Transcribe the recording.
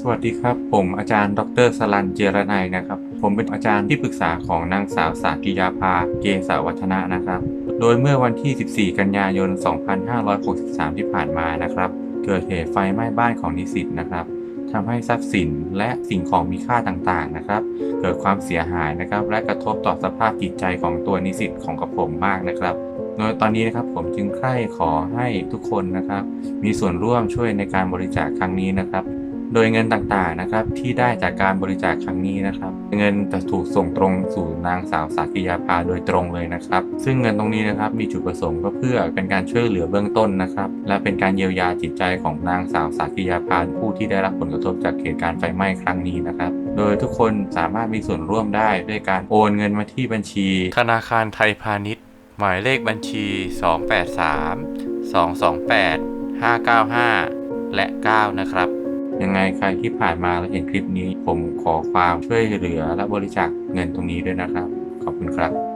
สวัสดีครับ ผมอาจารย์ดรสลันเจรนัยนะครับ ผมเป็นอาจารย์ที่ปรึกษาของนางสาวสากิยาภาเกษาวัฒนะนะครับ โดยเมื่อวันที่ 14 กันยายน 2563 ที่ผ่านมานะครับ เกิดเหตุไฟไหม้บ้านของนิสิตนะครับทำให้ทรัพย์สินและสิ่งของมีค่าต่างๆนะครับ เกิดความเสียหายนะครับ และกระทบต่อสภาพจิตใจของตัวนิสิตของกับผมมากนะครับโดยตอนนี้นะครับผมจึงใคร่ขอให้ทุกคนนะครับ มีส่วนร่วมช่วยในการบริจาคครั้งนี้นะครับ โดยเงินต่างๆนะครับที่ได้จากการบริจาคครั้งนี้นะครับ เงินจะถูกส่งตรงสู่นางสาวสากิยาภาโดยตรงเลยนะครับ ซึ่งเงินตรงนี้นะครับมีจุดประสงค์ก็เพื่อเป็นการช่วยเหลือเบื้องต้นนะครับ และเป็นการเยียวยาจิตใจของนางสาวสากิยาภาผู้ที่ได้รับผลกระทบจากเหตุการณ์ไฟไหม้ครั้งนี้นะครับ โดยทุกคนสามารถมีส่วนร่วมได้ด้วยการโอนเงินมาที่บัญชี ธนาคารไทยพาณิชย์ หมายเลขบัญชี 283 228 595 และ 9 นะครับ ยังไงใครที่ผ่านมาแล้วเห็นคลิปนี้ ผมขอความช่วยเหลือและบริจาคเงินตรงนี้ด้วยนะครับ ขอบคุณครับ